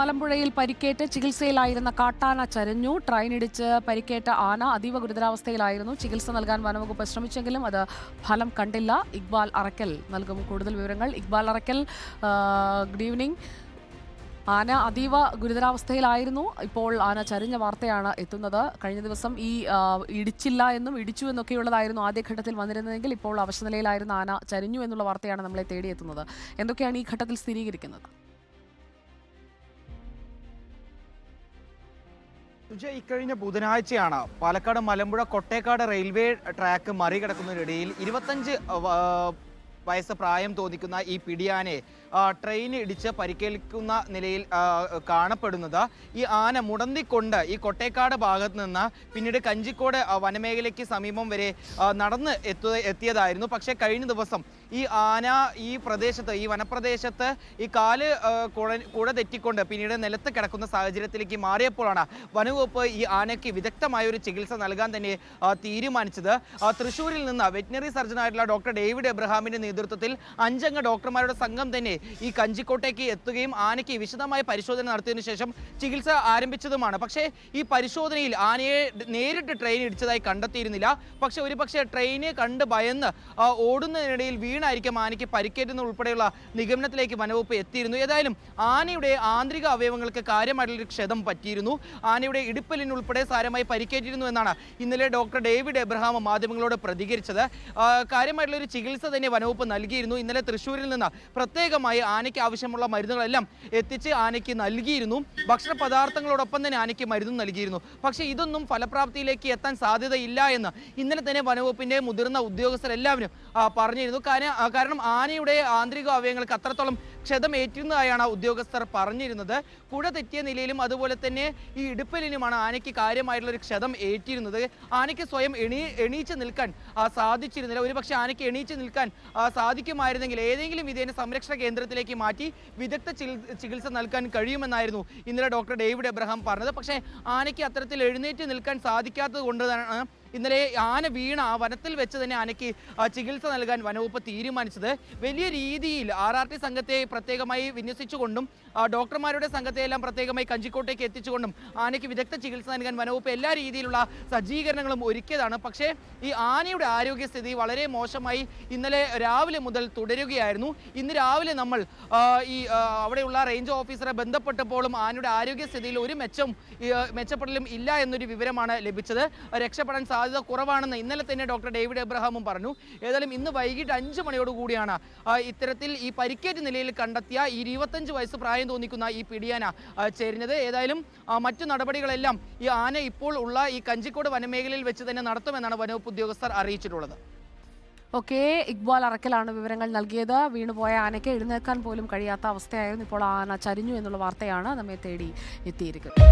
മലമ്പുഴയിൽ പരിക്കേറ്റ് ചികിത്സയിലായിരുന്ന കാട്ടാന ചരഞ്ഞു. ട്രെയിനിടിച്ച് പരിക്കേറ്റ ആന അതീവ ഗുരുതരാവസ്ഥയിലായിരുന്നു. ചികിത്സ നൽകാൻ വനവകുപ്പ് ശ്രമിച്ചെങ്കിലും അത് ഫലം കണ്ടില്ല. ഇക്ബാൽ അറക്കൽ നൽകും കൂടുതൽ വിവരങ്ങൾ. ഇക്ബാൽ അറക്കൽ ഗുഡ് ഈവനിങ് ആന അതീവ ഗുരുതരാവസ്ഥയിലായിരുന്നു. ഇപ്പോൾ ആന ചരിഞ്ഞ വാർത്തയാണ് എത്തുന്നത്. കഴിഞ്ഞ ദിവസം ഈ ഇടിച്ചില്ല എന്നും ഇടിച്ചു എന്നൊക്കെയുള്ളതായിരുന്നു ആദ്യഘട്ടത്തിൽ വന്നിരുന്നതെങ്കിൽ ഇപ്പോൾ അവശനിലയിലായിരുന്ന ആന ചരിഞ്ഞു എന്നുള്ള വാർത്തയാണ് നമ്മളെ തേടിയെത്തുന്നത്. എന്തൊക്കെയാണ് ഈ ഘട്ടത്തിൽ സ്ഥിരീകരിക്കുന്നത്? സുജ ഇക്കഴിഞ്ഞ ബുധനാഴ്ചയാണ് പാലക്കാട് മലമ്പുഴ കൊട്ടേക്കാട് റെയിൽവേ ട്രാക്ക് മറികടക്കുന്നതിനിടയിൽ ഇരുപത്തഞ്ച് വയസ്സ് പ്രായം തോന്നിക്കുന്ന ഈ പിടിയാനെ ട്രെയിൻ ഇടിച്ച് പരിക്കേൽക്കുന്ന നിലയിൽ കാണപ്പെടുന്നത്. ഈ ആന മുടന്തിക്കൊണ്ട് ഈ കൊട്ടേക്കാട് ഭാഗത്ത് നിന്ന് പിന്നീട് കഞ്ചിക്കോട് വനമേഖലയ്ക്ക് സമീപം വരെ നടന്ന് എത്തു എത്തിയതായിരുന്നു. പക്ഷേ കഴിഞ്ഞ ദിവസം ഈ ആന ഈ പ്രദേശത്ത് ഈ വനപ്രദേശത്ത് ഈ കാൽ കുഴ കുഴ തെറ്റിക്കൊണ്ട് പിന്നീട് നിലത്ത് കിടക്കുന്ന സാഹചര്യത്തിലേക്ക് മാറിയപ്പോഴാണ് വനവകുപ്പ് ഈ ആനയ്ക്ക് വിദഗ്ധമായ ഒരു ചികിത്സ നൽകാൻ തന്നെ തീരുമാനിച്ചത്. തൃശ്ശൂരിൽ നിന്ന് വെറ്റിനറി സർജനായിട്ടുള്ള ഡോക്ടർ ഡേവിഡ് എബ്രഹാമിന്റെ നേതൃത്വത്തിൽ അഞ്ചംഗ ഡോക്ടർമാരുടെ സംഘം തന്നെ ഈ കഞ്ചിക്കോട്ടേക്ക് എത്തുകയും ആനയ്ക്ക് വിശദമായ പരിശോധന നടത്തിയതിനു ശേഷം ചികിത്സ ആരംഭിച്ചതുമാണ്. പക്ഷേ ഈ പരിശോധനയിൽ ആനയെ നേരിട്ട് ട്രെയിൻ ഇടിച്ചതായി കണ്ടെത്തിയിരുന്നില്ല. പക്ഷേ ഒരു പക്ഷേ ട്രെയിനെ കണ്ട് ഭയന്ന് ഓടുന്നതിനിടയിൽ ഓടുന്നതിനിടയിൽ വീണായിരിക്കും ആനയ്ക്ക് പരിക്കേറ്റുന്ന ഉൾപ്പെടെയുള്ള നിഗമനത്തിലേക്ക് വനവകുപ്പ് എത്തിയിരുന്നു. ഏതായാലും ആനയുടെ ആന്തരിക അവയവങ്ങൾക്ക് കാര്യമായിട്ടുള്ള ക്ഷതം പറ്റിയിരുന്നു. ആനയുടെ ഇടുപ്പലിനുൾപ്പെടെ സാരമായി പരിക്കേറ്റിരുന്നു എന്നാണ് ഇന്നലെ ഡോക്ടർ ഡേവിഡ് എബ്രഹാം മാധ്യമങ്ങളോട് പ്രതികരിച്ചത്. കാര്യമായിട്ടുള്ള ഒരു ചികിത്സ തന്നെ വനവകുപ്പ് നൽകിയിരുന്നു. ഇന്നലെ തൃശ്ശൂരിൽ നിന്ന് പ്രത്യേകമായി ആനയ്ക്ക് ആവശ്യമുള്ള മരുന്നുകളെല്ലാം എത്തിച്ച് ആനയ്ക്ക് നൽകിയിരുന്നു. ഭക്ഷണ പദാർത്ഥങ്ങളോടൊപ്പം തന്നെ ആനയ്ക്ക് മരുന്നും നൽകിയിരുന്നു. പക്ഷേ ഇതൊന്നും ഫലപ്രാപ്തിയിലേക്ക് എത്താൻ സാധ്യതയില്ല എന്ന് ഇന്നലെ തന്നെ വനവകുപ്പിന്റെ മുതിർന്ന ഉദ്യോഗസ്ഥരെല്ലാവരും പറഞ്ഞിരുന്നു. കാരണം ആ, കാരണം ആനയുടെ ആന്തരിക അവയവങ്ങൾക്ക് അത്രത്തോളം ക്ഷതം ഏറ്റിരുന്നതായാണ് ഉദ്യോഗസ്ഥർ പറഞ്ഞിരുന്നത്. കുഴ തെറ്റിയ നിലയിലും അതുപോലെ തന്നെ ഈ ഇടുപ്പലിനുമാണ് ആനയ്ക്ക് കാര്യമായിട്ടുള്ള ഒരു ക്ഷതം ഏറ്റിരുന്നത്. ആനയ്ക്ക് സ്വയം എണീ എണീച്ച് നിൽക്കാൻ സാധിച്ചിരുന്നില്ല. ഒരുപക്ഷെ ആനയ്ക്ക് എണീച്ച് നിൽക്കാൻ സാധിക്കുമായിരുന്നെങ്കിൽ ഏതെങ്കിലും വിധേന സംരക്ഷണ കേന്ദ്രത്തിലേക്ക് മാറ്റി വിദഗ്ധ ചികിത്സ നൽകാൻ കഴിയുമെന്നായിരുന്നു ഇന്നലെ ഡോക്ടർ ഡേവിഡ് എബ്രഹാം പറഞ്ഞത്. പക്ഷേ ആനയ്ക്ക് അത്തരത്തിൽ എഴുന്നേറ്റ് നിൽക്കാൻ സാധിക്കാത്തത് കൊണ്ടാണ് ഇന്നലെ ആന വീണ ആ വനത്തിൽ വെച്ച് തന്നെ ആനയ്ക്ക് ചികിത്സ നൽകാൻ വനവകുപ്പ് തീരുമാനിച്ചത്. വലിയ രീതിയിൽ ആർ ആർ ടി സംഘത്തെ പ്രത്യേകമായി വിന്യസിച്ചുകൊണ്ടും ഡോക്ടർമാരുടെ സംഘത്തെ എല്ലാം പ്രത്യേകമായി കഞ്ചിക്കോട്ടേക്ക് എത്തിച്ചുകൊണ്ടും ആനയ്ക്ക് വിദഗ്ധ ചികിത്സ നൽകാൻ വനവകുപ്പ് എല്ലാ രീതിയിലുള്ള സജ്ജീകരണങ്ങളും ഒരുക്കിയതാണ്. പക്ഷേ ഈ ആനയുടെ ആരോഗ്യസ്ഥിതി വളരെ മോശമായി ഇന്നലെ രാവിലെ മുതൽ തുടരുകയായിരുന്നു. ഇന്ന് രാവിലെ നമ്മൾ ഈ അവിടെയുള്ള റേഞ്ച് ഓഫീസറെ ബന്ധപ്പെട്ടപ്പോഴും ആനയുടെ ആരോഗ്യസ്ഥിതിയിൽ ഒരു മെച്ചം മെച്ചപ്പെടലും ഇല്ല എന്നൊരു വിവരമാണ് ലഭിച്ചത്. രക്ഷപ്പെടാൻ സാധ്യത കുറവാണെന്ന് ഇന്നലെ തന്നെ ഡോക്ടർ ഡേവിഡ് എബ്രഹാമും പറഞ്ഞു. ഏതായാലും ഇന്ന് വൈകിട്ട് അഞ്ച് മണിയോട് കൂടിയാണ് ഇത്തരത്തിൽ ഈ പരിക്കേറ്റ നിലയിൽ കണ്ടെത്തിയ ഈ ഇരുപത്തഞ്ച് വയസ്സ് പ്രായം തോന്നിക്കുന്ന ഈ പിടിയാന ചേരുന്നത്. ഏതായാലും മറ്റു നടപടികളെല്ലാം ഈ ആന ഇപ്പോൾ ഉള്ള ഈ കഞ്ചിക്കോട് വനമേഖലയിൽ വെച്ച് തന്നെ നടത്തുമെന്നാണ് വനവകുപ്പ് ഉദ്യോഗസ്ഥർ അറിയിച്ചിട്ടുള്ളത്. ഓക്കെ ഇക്ബാൽ അറക്കലാണ് വിവരങ്ങൾ നൽകിയത്. വീണുപോയ ആനയ്ക്ക് എഴുന്നേൽക്കാൻ പോലും കഴിയാത്ത അവസ്ഥയായിരുന്നു ഇപ്പോൾ ആന ചരിഞ്ഞു എന്നുള്ള വാർത്തയാണ് നമ്മെ തേടി എത്തിയിരിക്കുന്നത്.